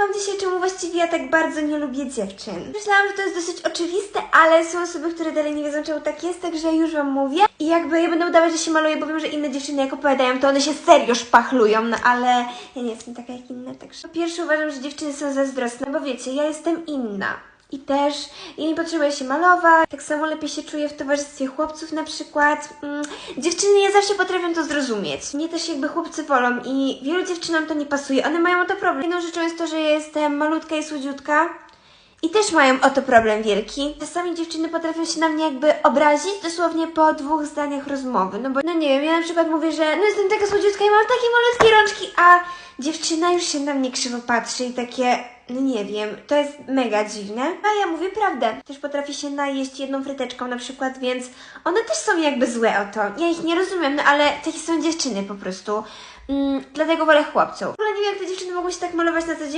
Wam dzisiaj, czemu właściwie ja tak bardzo nie lubię dziewczyn. Myślałam, że to jest dosyć oczywiste, ale są osoby, które dalej nie wiedzą, czemu tak jest, także już Wam mówię. I jakby ja będę udawać, że się maluję, bo wiem, że inne dziewczyny jak opowiadają, to one się serio szpachlują, no ale ja nie jestem taka jak inne, także... Po pierwsze uważam, że dziewczyny są zazdrosne, bo wiecie, ja jestem inna. I też ja nie potrzebuję się malować, tak samo lepiej się czuję w towarzystwie chłopców na przykład. Mm, dziewczyny nie zawsze potrafią to zrozumieć. Mnie też jakby chłopcy wolą i wielu dziewczynom to nie pasuje. One mają o to problem. Jedną rzeczą jest to, że ja jestem malutka i słodziutka. I też mają o to problem wielki. Czasami dziewczyny potrafią się na mnie jakby obrazić dosłownie po dwóch zdaniach rozmowy. No bo, no nie wiem, ja na przykład mówię, że no jestem taka słodziutka i mam takie malutkie rączki, a dziewczyna już się na mnie krzywo patrzy i takie, no nie wiem, to jest mega dziwne. A ja mówię prawdę. Też potrafi się najeść jedną fryteczką na przykład, więc one też są jakby złe o to. Ja ich nie rozumiem, no ale takie są dziewczyny po prostu. Mm, dlatego wolę chłopców. W ogóle nie wiem, jak te dziewczyny mogą się tak malować na co dzień.